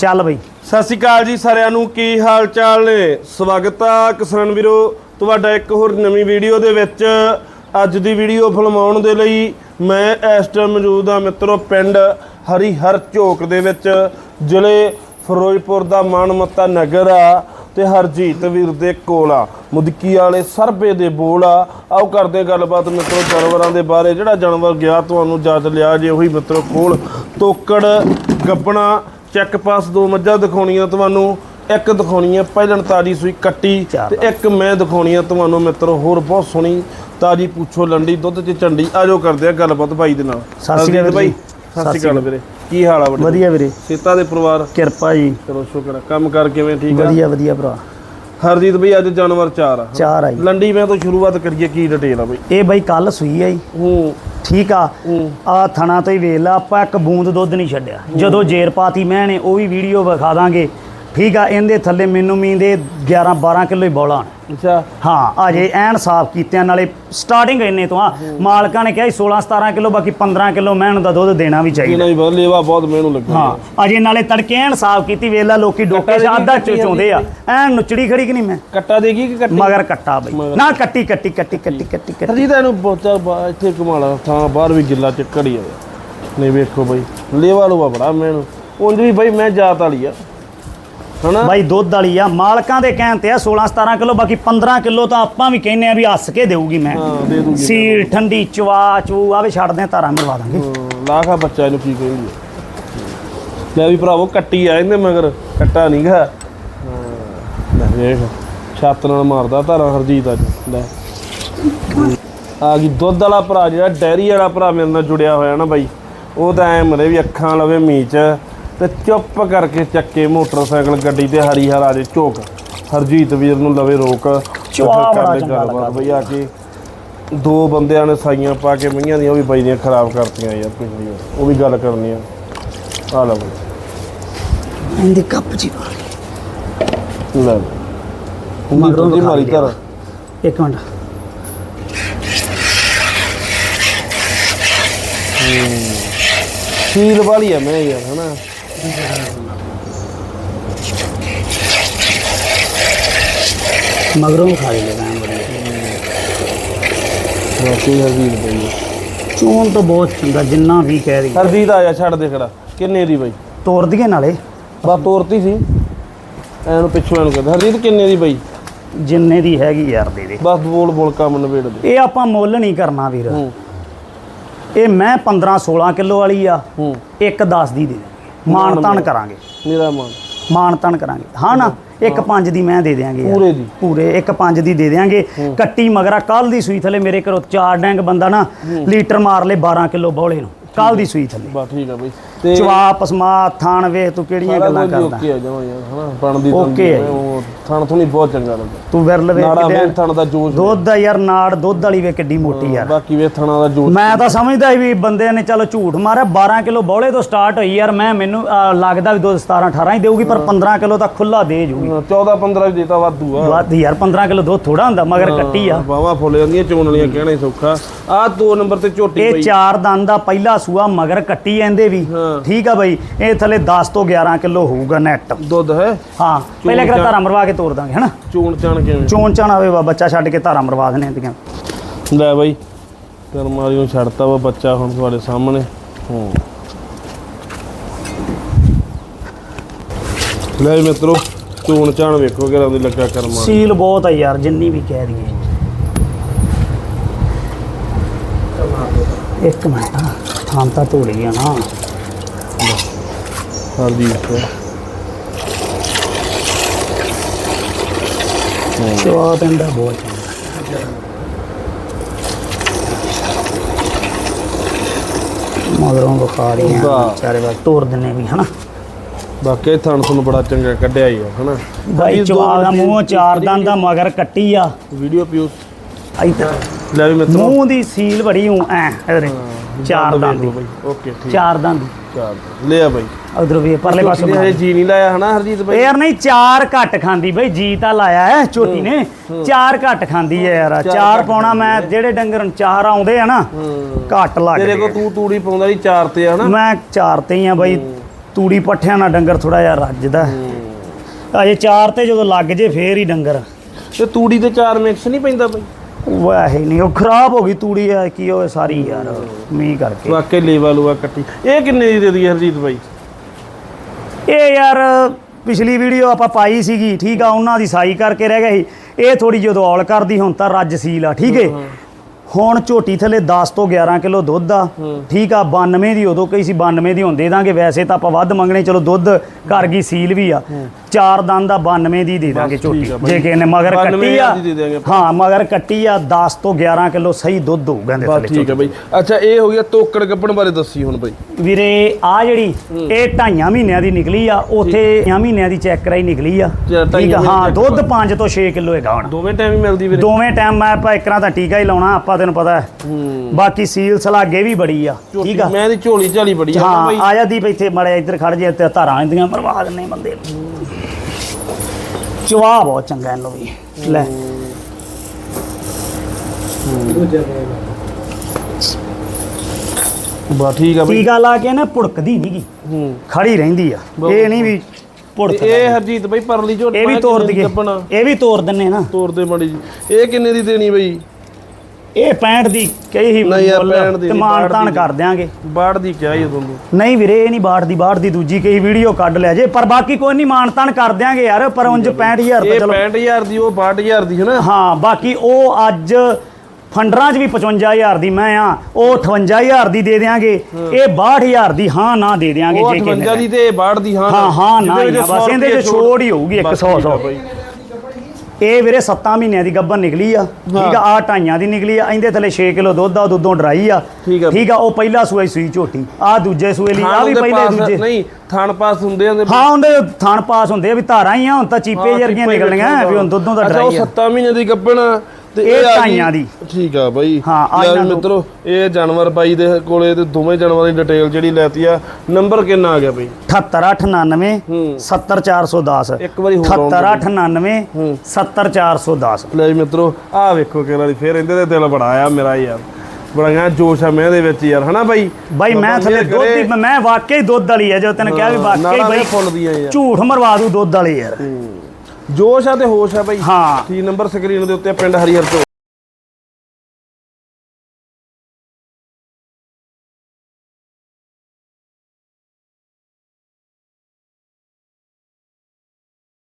ਚੱਲ ਬਈ। ਸਤਿ ਸ਼੍ਰੀ ਅਕਾਲ ਜੀ ਸਾਰਿਆਂ ਨੂੰ, ਕੀ ਹਾਲ ਚਾਲ ਨੇ? ਸਵਾਗਤ ਆ ਕਿਸਾਨ ਵੀਰੋ, ਤੁਹਾਡਾ ਇੱਕ ਹੋਰ ਨਵੀਂ ਵੀਡੀਓ ਦੇ ਵਿੱਚ। ਅੱਜ ਦੀ ਵੀਡੀਓ ਫਿਲਮਾਉਣ ਦੇ ਲਈ ਮੈਂ ਇਸ ਟਾਈਮ ਮੌਜੂਦ ਆ ਮਿੱਤਰੋ ਪਿੰਡ ਹਰੀ ਹਰ ਝੋਕ ਦੇ ਵਿੱਚ, ਜ਼ਿਲ੍ਹੇ ਫਿਰੋਜ਼ਪੁਰ ਦਾ ਮਾਨਮੱਤਾ ਨਗਰ ਆ ਤੇ ਹਰਜੀਤ ਵੀਰ ਦੇ ਕੋਲ ਆ। ਮੁਦਕੀ ਵਾਲੇ ਸਰਬੇ ਦੇ ਬੋਲ ਆ। ਆਓ ਕਰਦੇ ਗੱਲਬਾਤ ਮਿੱਤਰੋ ਜਾਨਵਰਾਂ ਦੇ ਬਾਰੇ। ਜਿਹੜਾ ਜਾਨਵਰ ਗਿਆ, ਤੁਹਾਨੂੰ ਜੱਜ ਲਿਆ ਜੇ, ਉਹੀ ਮਿੱਤਰੋ ਕੋਲ ਤੋਕੜ, ਗੱਬਣਾ ਚੈੱਕ ਪਾਸ ਦੋ ਮੱਝਾਂ ਦਿਖਾਉਣੀਆਂ ਤੁਹਾਨੂੰ ਇੱਕ ਦਿਖਾਉਣੀ ਹੈ ਪਹਿਲਣ ਤਾਜੀ ਸੂਈ ਕੱਟੀ ਤੇ ਇੱਕ ਮੈਂ ਦਿਖਾਉਣੀ ਆ ਤੁਹਾਨੂੰ ਮਿੱਤਰੋ ਹੋਰ ਬਹੁਤ ਸੋਹਣੀ ਤਾਜੀ ਪੁੱਛੋ ਲੰਡੀ ਦੁੱਧ ਚ ਝੰਡੀ ਆਜੋ ਕਰਦੇ ਆ ਗੱਲਬਾਤ ਭਾਈ ਦੇ ਨਾਲ। ਸਤਿ ਸ਼੍ਰੀ ਅਕਾਲ ਭਾਈ। ਸਤਿ ਸ਼੍ਰੀ ਅਕਾਲ ਵੀਰੇ ਕੀ ਹਾਲ ਆ ਵਧੀਆ ਵੀਰੇ। ਸੀਤਾ ਦੇ ਪਰਿਵਾਰ? ਕਿਰਪਾ ਜੀ। ਚਲੋ ਸ਼ੁਕਰ ਆ। ਕੰਮ ਕਰ ਕਿਵੇਂ? ਠੀਕ ਆ? ਵਧੀਆ ਵਧੀਆ ਭਰਾ। ਹਰਜੀਤ ਭਾਈ ਅੱਜ ਜਾਨਵਰ ਚਾਰ ਆ। ਚਾਰ ਆਈ ਲੰਡੀ ਮੈਂ ਤੋਂ ਸ਼ੁਰੂਆਤ ਕਰੀਏ ਕੀ ਡਿਟੇਲ ਆ ਬਈ? ਇਹ ਬਈ ਕੱਲ ਸੂਈ ਆਈ ਹੂੰ। ਠੀਕ ਆ। ਆ ਥਣਾ ਤੋਂ ਹੀ ਵੇਖ ਲਾ ਆਪਾਂ ਇੱਕ ਬੂੰਦ ਦੁੱਧ ਨਹੀਂ ਛੱਡਿਆ। ਜਦੋਂ ਜੇਰ ਪਾਤੀ ਮੈਂ ਨੇ ਉਹ ਵੀ ਵੀਡੀਓ ਵਿਖਾ ਦਾਂਗੇ। ਠੀਕ ਆ ਇਹਦੇ ਥੱਲੇ ਮੈਨੂੰ ਮੀਂਹ ਦੇ 11 12 ਕਿਲੋ ਹੀ ਬੌਲਾ ਆਉਣਾ। ਅੱਛਾ। ਹਾਂ ਅਜੇ ਐਨ ਸਾਫ਼ ਕੀਤਿਆਂ ਨਾਲੇ ਸਟਾਰਟਿੰਗ ਇੰਨੇ ਤੋਂ ਆ। ਮਾਲਕਾਂ ਨੇ ਕਿਹਾ ਸੀ 16 17 ਕਿਲੋ ਬਾਕੀ 15 ਕਿਲੋ ਮਹਿਣ ਦਾ ਦੁੱਧ ਦੇਣਾ ਵੀ ਚਾਹੀਦਾ। ਇਹਨਾਂ ਹੀ ਬਹੁਤ ਲੇਵਾ ਬਹੁਤ ਮੈਨੂੰ ਲੱਗਾ ਹਾਂ। ਅਜੇ ਨਾਲੇ ਤੜਕੇ ਐਨ ਸਾਫ਼ ਕੀਤੀ ਵੇਖ ਲਾ ਲੋਕੀ ਡੋਕੇ ਕੱਟਾ ਅੱਧਾ ਦੀ ਚੋਚੋਂਦੇ ਆ ਐਨ ਨੁਚੜੀ ਖੜੀ ਕਿ ਨਹੀਂ ਮੈਂ? ਕੱਟਾ ਦੇਗੀ ਕਿ ਕੱਟੀ? ਮਗਰ ਕੱਟਾ ਬਈ। ਨਾ ਕੱਟੀ। ਕੱਟੀ ਕੱਟੀ ਕੱਟੀ ਕੱਟੀ। ਕੱਟੀ ਹਰਜੀਤ ਇਹਨੂੰ ਬਹੁਤਾ ਇੱਥੇ ਕਮਾਲਾ ਥਾਂ ਬਾਹਰ ਵੀ ਗਿੱਲਾ ਚੱਕੜ ਆ। ਨਹੀਂ ਵੇਖੋ ਬਈ ਲੇਵਾ ਲੂਆ ਬੜਾ ਮੈਨੂੰ ਉਂਝ ਵੀ ਬਈ ਮੈਂ ਜਾਤ ਵਾਲੀ ਆ ਹਨਾ? ਬਾਈ ਦੁੱਧ ਵਾਲੀ ਆ। ਮਾਲਕਾਂ ਦੇ ਕਹਿਣ ਤੇ ਆ 16 17 ਕਿਲੋ ਬਾਕੀ 15 ਕਿਲੋ ਤਾਂ ਆਪਾਂ ਵੀ ਕਹਿੰਨੇ ਆ ਵੀ ਹੱਸ ਕੇ ਦੇਊਗੀ ਮੈਂ। ਹਾਂ ਦੇ ਦੂਗੀ ਸੀਲ ਠੰਡੀ ਚਵਾ ਚੂ ਆਵੇ ਛੱਡਦੇ ਆ ਧਾਰਾਂ ਮਰਵਾ ਦਾਂਗੇ। ਲਾਖਾ ਬੱਚਾ ਇਹਨੂੰ ਕੀ ਕਹੇਗੀ। ਲੈ ਵੀ ਭਰਾਵੋ ਕੱਟੀ ਆ ਇਹਦੇ ਮਗਰ ਕੱਟਾ ਨਹੀਂਗਾ ਲੈ ਵੇਖ ਛੱਤ ਨਾਲ ਮਾਰਦਾ ਧਾਰਾ ਹਰਜੀਤ ਅੱਜ ਲੈ। ਆ ਗਈ ਦੁੱਧ ਵਾਲਾ ਭਰਾ ਜਿਹੜਾ ਡੈਰੀ ਵਾਲਾ ਭਰਾ ਮੇਰੇ ਨਾਲ ਜੁੜਿਆ ਹੋਇਆ ਨਾ ਬਾਈ। ਉਹ ਤਾਂ ਐ ਮਰੇ ਵੀ ਅੱਖਾਂ ਲਵੇ ਮੀਚ ਤੇ ਚੁੱਪ ਕਰਕੇ ਚੱਕੇ ਮੋਟਰਸਾਈਕਲ ਗੱਡੀ ਤੇ ਹਰੀ ਹਰਾ ਦੇ ਝੋਕ। ਹਰਜੀਤ ਵੀਰ ਨੂੰ ਲਵੇ ਰੋਕ ਚੁਆ ਬੜਾ ਚੰਗਾ ਲੱਗਾ ਬਈ ਆ ਕੇ ਦੋ ਬੰਦਿਆਂ ਨੇ ਸਾਈਆਂ ਪਾ ਕੇ ਮਈਆਂ ਦੀਆਂ ਉਹ ਵੀ ਬਾਈ ਦੀਆਂ ਖਰਾਬ ਕਰਤੀਆਂ ਯਾਰ ਪਿਛਲੀ ਵਾਰ ਉਹ ਵੀ ਗੱਲ ਕਰਨੀ ਆ। ਆ ਲੈ ਬਈ। ਇਹਦੀ ਕੱਪ ਜੀ ਪਾ ਲੈ। ਮਗਰੋਂ ਦੀ ਮਾਰੀ। ਧਰ। ਇੱਕ ਮਿੰਟ। ਸੀਲ ਵਾਲੀ ਆ ਮੈਂ ਯਾਰ ਹਨਾ? ਮਗਰੋਂ ਖਾ ਲਈ ਲੈਣਾ ਬੜੀ। ਬਾਕੀ ਹਰਜੀਤ ਬਈ ਚੋਣ ਤਾਂ ਬਹੁਤ ਚੰਗਾ ਜਿੰਨਾ ਵੀ ਕਹਿ ਰਹੀ। ਹਰਜੀਤ ਆ ਜਾ ਛੱਡ ਦੇ ਖੜਾ। ਕਿੰਨੇ ਦੀ ਬਈ? ਤੋੜ ਦਈਏ ਨਾਲੇ। ਬਾ ਤੋਰਤੀ ਸੀ। ਐਨੂੰ ਪਿੱਛੋਂ ਐਨੂੰ ਕਹਿੰਦਾ ਹਰਜੀਤ ਕਿੰਨੇ ਦੀ ਬਈ? ਜਿੰਨੇ ਦੀ ਹੈਗੀ ਯਾਰ ਦੇ ਦੇ। ਬਸ ਬੋਲ ਬੋਲ ਕੰਮ ਨਵੇੜ ਦੇ। ਇਹ ਆਪਾਂ ਮੁੱਲ ਨਹੀਂ ਕਰਨਾ ਵੀਰ। ਇਹ ਮੈਂ 15 16 ਕਿਲੋ ਵਾਲੀ ਆ। ਇੱਕ 10 ਦੀ ਦੇ। ਮਾਣ ਤਾਣ ਕਰਾਂਗੇ। ਮੇਰਾ ਮਨ ਮਾਣ ਤਾਣ ਕਰਾਂਗੇ। ਹਾਂ ਨਾ ਇੱਕ 5 ਦੀ ਮੈਂ ਦੇ ਦਿਆਂਗੇ ਯਾਰ। ਪੂਰੇ ਦੀ। ਪੂਰੇ ਇੱਕ 5 ਦੀ ਦੇ ਦਿਆਂਗੇ। ਕੱਟੀ ਮਗਰਾ ਕੱਲ ਦੀ ਸੂਈ ਥੱਲੇ ਮੇਰੇ ਘਰੋਂ ਚਾਰ ਡੈਂਗ ਬੰਦਾ ਨਾ ਲੀਟਰ ਮਾਰ ਲੇ 12 ਕਿਲੋ ਬੌਲੇ ਨੂੰ। ਕੱਲ ਦੀ ਸੂਈ ਥੱਲੇ। ਬਾ ਠੀਕ ਆ ਬਈ। ਤੇ ਚਵਾ ਪਸਮਾ ਥਾਣ ਵੇਖ ਤੂੰ ਕਿਹੜੀਆਂ ਗੱਲਾਂ ਕਰਦਾ। ਓਕੇ ਆ ਜਮਾ ਯਾਰ ਹਨਾ? ਬਣਦੀ ਹੈ। ਉਹ ਥਣ ਥੁਣੀ ਬਹੁਤ ਚੰਗਾ ਲੱਗਾ ਤੂੰ ਵਿਰਲ ਵੇਖ ਨਾੜਾ ਕਿਤੇ ਵੇ ਥਣ ਦਾ ਜੋਸ਼ ਦੁੱਧ ਦਾ ਯਾਰ ਨਾੜ ਦੁੱਧ ਵਾਲੀ ਵੇ ਕਿੱਡੀ ਮੋਟੀ ਯਾਰ। ਬਾਕੀ ਵੇ ਥਣਾ ਦਾ ਜੋਸ਼ ਮੈਂ ਤਾਂ ਸਮਝਦਾ ਵੀ ਬੰਦੇ ਨੇ ਚਲੋ ਝੂਠ ਮਾਰਿਆ 12 ਕਿਲੋ ਬੌਲੇ ਤੋਂ ਸਟਾਰਟ ਹੋਈ ਯਾਰ ਮੈਂ ਮੈਨੂੰ ਲੱਗਦਾ ਵੀ ਦੁੱਧ 17 18 ਹੀ ਦੇਊਗੀ ਪਰ 15 ਕਿਲੋ ਤਾਂ ਖੁੱਲਾ ਦੇ ਜੂਗੀ। 14 15 ਵੀ ਦੇਤਾ ਵਾਧੂ ਆ। ਵੱਧ ਯਾਰ 15 ਕਿਲੋ ਦੁੱਧ ਥੋੜਾ ਹੁੰਦਾ ਮਗਰ ਕੱਟੀ ਆ। ਬਾਵਾ ਫੁੱਲ ਜਾਂਦੀਆਂ ਚੋਣ ਵਾਲੀਆਂ ਕਹਿਣਾ ਹੀ ਸੌਖਾ। ਆ ਦੋ ਨੰਬਰ ਤੇ ਝੋਟੀ ਇਹ ਪਈ। ਚਾਰ ਦੰਦ ਦਾ ਪਹਿਲਾ ਸੂਆ ਮਗਰ ਕੱਟੀ ਜਾਂਦੇ ਵੀ। ਹਾਂ। ਠੀਕ ਆ ਬਈ ਇਹ ਥੱਲੇ 10 ਤੋਂ 11 ਕਿਲੋ ਹੋਊਗਾ ਨੈਟ ਦੁੱਧ ਹੈ। ਹਾਂ ਪਹਿਲੇ ਕਿਹੜਾ ਧਾਰਾ ਮਰਵਾ ਕੇ ਤੋਰ ਦਾਂਗੇ ਹਨਾ? ਚੋਣ ਚਾਣ ਕਿਵੇਂ? ਚੋਣ ਚਾਣ ਆਵੇ ਵਾ ਬੱਚਾ ਛੱਡ ਕੇ ਧਾਰਾ ਮਰਵਾ ਦੇਣੇ ਦੀਆਂ ਲੈ ਬਾਈ ਕਰਮਾਰੀ ਨੂੰ ਛੱਡਤਾ ਵਾ ਬੱਚਾ ਹੁਣ ਤੁਹਾਡੇ ਸਾਹਮਣੇ। ਹੂੰ। ਲੈ ਮਿੱਤਰੋ ਚੋਣ ਚਾਣ ਵੇਖੋ ਕਿ ਉਹਦੀ ਲੱਗਾ ਕਰਮਾ। ਸੀਲ ਬਹੁਤ ਆ ਯਾਰ ਜਿੰਨੀ ਵੀ ਕਹਿ ਦਈਏ। ਇੱਕ ਮਿੰਟ ਥਾਂ ਤਾਂ ਧੋ ਲਈ ਆ ਨਾ। ਹਰਦੀ ਵੇਖੋ ਚਵਾ ਪੈਂਦਾ ਬਹੁਤ ਚੰਗਾ। ਮਗਰੋਂ ਬੁਖਾਰ ਹੀ ਆ ਵਾਹ। ਚਾਰੇ ਵਾਰ ਤੋੜ ਦਿੰਨੇ ਵੀ ਹਨਾ। ਬਾਕੀ ਥਣ ਤੁਹਾਨੂੰ ਬੜਾ ਚੰਗਾ ਕੱਢਿਆ ਹੀ ਆ ਹਨਾ। ਬਾਈ ਚਵਾ ਦਾ ਮੂੰਹ ਚਾਰ ਦੰਦ ਦਾ ਮਗਰ ਕੱਟੀ ਆ। ਵੀਡੀਓ ਪਿਓ ਇੱਧਰ ਲੈ ਵੀ ਮਿੱਤਰੋ। ਮੂੰਹ ਦੀ ਸੀਲ ਬੜੀ ਹੂੰ ਐ ਇਧਰ ਚਾਰ ਦੰਦ ਦੀ ਬਾਈ ਓਕੇ ਠੀਕ। ਚਾਰ ਦੰਦ। ਚਾਰ। ਲੈ ਆ ਬਾਈ। ਉਧਰ ਵੀ ਪਰਲੇ ਪਾਸੇ ਨੇ ਹਜੇ ਜੀ ਨਹੀਂ ਲਾਇਆ ਹਨਾ ਹਰਜੀਤ ਇਹ ਬਾਈ ਯਾਰ ਨਹੀਂ ਚਾਰ ਘੱਟ ਖਾਂਦੀ ਬਈ ਜੀ ਤਾਂ ਲਾਇਆ ਹੈ ਝੋਟੀ ਨੇ। ਚਾਰ ਘੱਟ ਖਾਂਦੀ ਹੈ ਯਾਰ ਚਾਰ ਪਾਉਣਾ ਮੈਂ ਜਿਹੜੇ ਡੰਗਰ ਨੂੰ ਚਾਰ ਆਉਂਦੇ ਆ ਨਾ ਘੱਟ ਤੇਰੇ ਲੱਗਦੇ ਕੋ ਤੂੰ ਤੂੜੀ ਪਾਉਂਦਾ ਸੀ ਚਾਰ ਤੇ ਹਨਾ ਮੈਂ ਚਾਰ ਤੇ ਹੀ ਆ ਬਈ ਤੂੜੀ ਪੱਠਿਆਂ ਨਾਲ ਡੰਗਰ ਥੋੜਾ ਜਿਹਾ ਰੱਜਦਾ ਅਜੇ ਚਾਰ ਤੇ ਜਦੋਂ ਲੱਗ ਜੇ ਫੇਰ ਹੀ ਡੰਗਰ। ਤੇ ਤੂੜੀ ਤੇ ਚਾਰ ਮਿਕਸ ਨਹੀਂ ਪੈਂਦਾ ਬਈ? ਵਾਹੇ ਨਹੀਂ ਉਹ ਖਰਾਬ ਹੋ ਗਈ ਤੂੜੀ ਆ ਕੀ ਹੋਵੇ ਸਾਰੀ ਯਾਰ ਮੀਂਹ ਕਰਕੇ। ਵਾਕੇ ਲੇਵਾ ਲੂਆ ਕੱਟੀ। ਇਹ ਕਿੰਨੇ ਦੀ ਦੇ ਦਈਏ ਹਰਜੀਤ ਬਾਈ? ਇਹ ਯਾਰ ਪਿਛਲੀ ਵੀਡੀਓ ਆਪਾਂ ਪਾਈ ਸੀਗੀ, ਠੀਕ ਆ, ਉਹਨਾਂ ਦੀ ਸਾਈ ਕਰਕੇ ਰਹਿ ਗਈ ਇਹ ਥੋੜੀ ਜਦੋਂ ਔਲ ਕਰਦੀ ਹੁਣ ਤਾਂ ਰੱਜ ਸੀਲ ਆ, ਠੀਕ ਏ? ਹੁਣ ਝੋਟੀ ਥੱਲੇ 10 ਤੋਂ 11 ਕਿਲੋ ਦੁੱਧ ਆ। ਠੀਕ ਆ 92 ਦੀ ਉਦੋਂ ਕਈ ਸੀ 92 ਦੀ ਹੁਣ ਦੇ ਦਾਂਗੇ। ਵੈਸੇ ਤਾਂ ਆਪਾਂ ਵੱਧ ਮੰਗਣੇ ਚਲੋ ਦੁੱਧ ਘਰ ਗਈ ਸੀਲ ਵੀ ਆ। ਚਾਰ ਦੰਦ ਦਾ 92 ਦੀ ਦੇ ਦਾਂਗੇ ਝੋਟੀ। ਆ। ਜੇ ਕਿਸੇ ਨੇ ਮਗਰ 92 ਕੱਟੀ ਆ। ਹਾਂ ਮਗਰ ਕੱਟੀ ਆ 10 ਤੋਂ 11 ਕਿਲੋ ਸਹੀ ਦੁੱਧ ਹੋਊਗਾ ਇਹਦੇ ਥੱਲੇ ਠੀਕ ਹੈ ਬਈ। ਅੱਛਾ ਇਹ ਹੋ ਗਿਆ ਤੋਕੜ ਗੱਪਣ ਬਾਰੇ ਦੱਸੀ ਹੁਣ ਬਈ। ਵੀਰੇ ਆ ਜਿਹੜੀ ਇਹ ਢਾਈਆਂ ਮਹੀਨਿਆਂ ਦੀ ਨਿਕਲੀ ਆ ਉਥੇ 5 ਮਹੀਨਿਆਂ ਦੀ ਚੈੱਕ ਕਰਾਈ ਨਿਕਲੀ ਆ। ਠੀਕ ਆ ਹਾਂ ਦੁੱਧ 5 ਤੋਂ 6 ਕਿਲੋ ਹੈਗਾ ਹੁਣ। ਦੋਵੇਂ ਟਾਈਮ ਹੀ ਮਿਲਦੀ ਵੀਰੇ। ਦੋਵੇਂ ਟਾਈਮ ਮੈਂ ਆਪਾਂ ਇਕਰਾਂ ਤਾਂ ਟੀਕਾ ਹੀ ਲਾਉਣਾ ਆਪਾਂ ਤੈਨੂੰ ਪਤਾ ਹੈ। ਬਾਕੀ ਸੀਲ ਸਲਾਗੇ ਵੀ ਬੜੀ ਆ ਠੀਕ ਆ? ਮੈਂ ਦੀ ਝੋਲੀ ਝਾਲੀ ਬੜੀ ਆ ਹਾਂ ਆ ਜਾ ਦੀਪ ਇੱਥੇ ਮੜੇ ਇੱਧਰ ਖੜ ਜੇ ਤੇ ਧਾਰਾਂ ਇਹਦੀਆਂ ਮਰਵਾ ਦਿੰਨੇ ਬੰਦੇ ਨੂੰ। ਚਵਾ ਬਹੁਤ ਚੰਗਾ ਇਹਨੂੰ ਵੀ। ਲੈ। ਬਾ ਠੀਕ ਆ ਬਈ। ਟੀਕਾ ਲਾ ਕੇ ਨਾ ਭੁੜਕਦੀ ਨਹੀਂਗੀ ਖੜੀ ਰਹਿੰਦੀ ਆ। ਇਹ ਨਹੀਂ ਵੀ ਇਹ ਹਰਜੀਤ ਬਈ ਪਰਲੀ ਝੋਲੀ ਇਹ ਵੀ ਤੋੜ ਕਿੰਨੇ ਦੀ ਦਈਏ। ਗੱਭਣ? ਇਹ ਵੀ ਤੋੜ ਦਿੰਨੇ ਨਾ। ਤੋੜ ਦੇ ਮੜੀ ਜੀ। ਇਹ ਕਿੰਨੇ ਦੀ ਦੇਣੀ ਬਈ? ਇਹ 65 ਦੀ ਕਹੀ ਹੀ ਨਹੀਂ ਯਾਰ, ਮੁੱਲ 65 ਦੀ ਤੇ ਨਹੀਂ, ਮਾਨ 62 ਤਾਨ ਦੀ। ਕਰ ਦਿਆਂਗੇ। ਬਾੜ ਦੀ ਕਿਹਾ ਹੀ ਉਦੋਂ ਤੋਂ ਨਹੀਂ ਵੀਰੇ ਇਹ ਨਹੀਂ ਬਾੜ ਦੀ ਬਾੜ ਦੀ ਦੂਜੀ ਕਈ ਵੀਡੀਓ ਕੱਢ ਲਿਆ ਜੇ ਪਰ ਬਾਕੀ ਕੋਈ ਨਹੀਂ ਮਾਨ ਤਾਨ ਕਰ ਦਿਆਂਗੇ ਯਾਰ ਪਰ ਉਂਝ 65000 ਇਹ ਤਾਂ ਚਲੋ 65000 ਦੀ ਉਹ 62000 ਦੀ ਹੈ ਨਾ। ਹਾਂ ਬਾਕੀ ਉਹ ਅੱਜ ਫੰਡਰਾਂ 'ਚ ਵੀ 55000 ਦੀ ਮੈਂ ਆ ਉਹ 58000 ਦੀ ਦੇ ਦਿਆਂਗੇ। ਇਹ 62000 ਦੀ ਹਾਂ ਨਾ ਦੇ ਦਿਆਂਗੇ ਉਹ ਜੇ 58 ਕਿਸੇ ਦੀ ਤੇ ਇਹ ਬਾੜ ਦੀ ਹਾਂ ਹਾਂ ਹਾਂ ਨਾ ਹੀ ਆ, ਬਸ 100 ਇਹਦੇ 'ਚ ਛੋੜ ਹੀ ਹੋਊਗੀ ਬਸ 100 ਠੀਕ ਆ 100 ਬਈ। ਇਹ ਵੀਰੇ 7 ਮਹੀਨਿਆਂ ਦੀ ਗੱਭਣ ਨਿਕਲੀ ਆ। ਠੀਕ ਆ ਆ ਢਾਈਆਂ ਦੀ ਨਿਕਲੀ ਆ। ਇਹਦੇ ਥੱਲੇ 6 ਕਿਲੋ ਦੁੱਧ ਆ ਦੁੱਧੋਂ ਡਰਾਈ ਆ। ਠੀਕ ਆ। ਉਹ ਪਹਿਲਾ ਹੀ ਸੂਈ ਝੋਟੀ ਆ ਦੂਜੇ ਸੂਏ ਲਈ ਆ ਵੀ ਪਹਿਲੇ ਦੂਜੇ। ਨਹੀਂ ਥਣ ਪਾਸ ਹੁੰਦੇ ਆ ਹਾਂ ਉਹਦੇ ਥਣ ਪਾਸ ਹੁੰਦੇ ਆ ਵੀ ਧਾਰਾਂ ਹੀ ਆ ਹੁਣ ਤਾਂ ਚੀਪੇ ਜਰਗੀਆਂ ਨਿਕਲਣੀਆਂ ਵੀ ਹੁਣ ਦੁੱਧੋਂ ਦਾ ਅੱਛਾ ਉਹ ਡਰਾਈ ਆ। 7 ਮਹੀਨੇ ਦੀ ਗੱਭਣ ਇਹ ਆ ਢਾਈਆਂ ਦੀ। ਠੀਕ ਆ ਬਾਈ। ਹਾਂ, ਆ ਤੋਂ- ਮਿੱਤਰੋ ਇਹ ਜਾਨਵਰ ਬਾਈ ਦੇ ਕੋਲੇ ਤੇ ਦੋਵੇਂ ਜਾਨਵਰਾਂ ਦੀ ਡਿਟੇਲ ਜਿਹੜੀ ਲੈਤੀ ਆ ਨੰਬਰ ਕਿੰਨਾ ਆ ਗਿਆ ਬਾਈ? 78899 ਹੂੰ। 70410 ਇੱਕ ਵਾਰੀ ਹੋਰ round 78899 ਹੂੰ। 70410 ਲੈ ਜੀ ਮਿੱਤਰੋ ਆਹ ਵੇਖੋ ਕਿਹੜਾ ਦੀ ਫੇਰ ਇਹਦੇ ਤੇ ਦਿਲ ਬੜਾ ਆ ਮੇਰਾ ਯਾਰ। ਬੜਾ ਜੋਸ਼ ਆ ਮੈਂ ਦੇ ਵਿੱਚ ਯਾਰ ਹਨਾ ਬਾਈ? ਬਾਈ ਮੈਂ ਥੱਲੇ ਦੁੱਧ। ਦੀ ਮੈਂ ਵਾਕਈ ਦੁੱਧ ਵਾਲੀ ਆ ਜੋ ਤੈਨੂੰ ਕਿਹਾ ਵੀ ਵਾਕਈ ਬਾਈ ਯਾਰ ਝੂਠ ਮਰਵਾ ਦੂ ਦੁੱਧ ਵਾਲੀ ਯਾਰ। ਜੋਸ਼ ਆ ਤੇ ਹੋਸ਼ ਆ ਬਾਈ ਹਾਂ। ਕੀ ਨੰਬਰ ਸਕਰੀਨ ਦੇ ਉੱਤੇ ਪਿੰਡ ਹਰੀਹਰ ਤੋਂ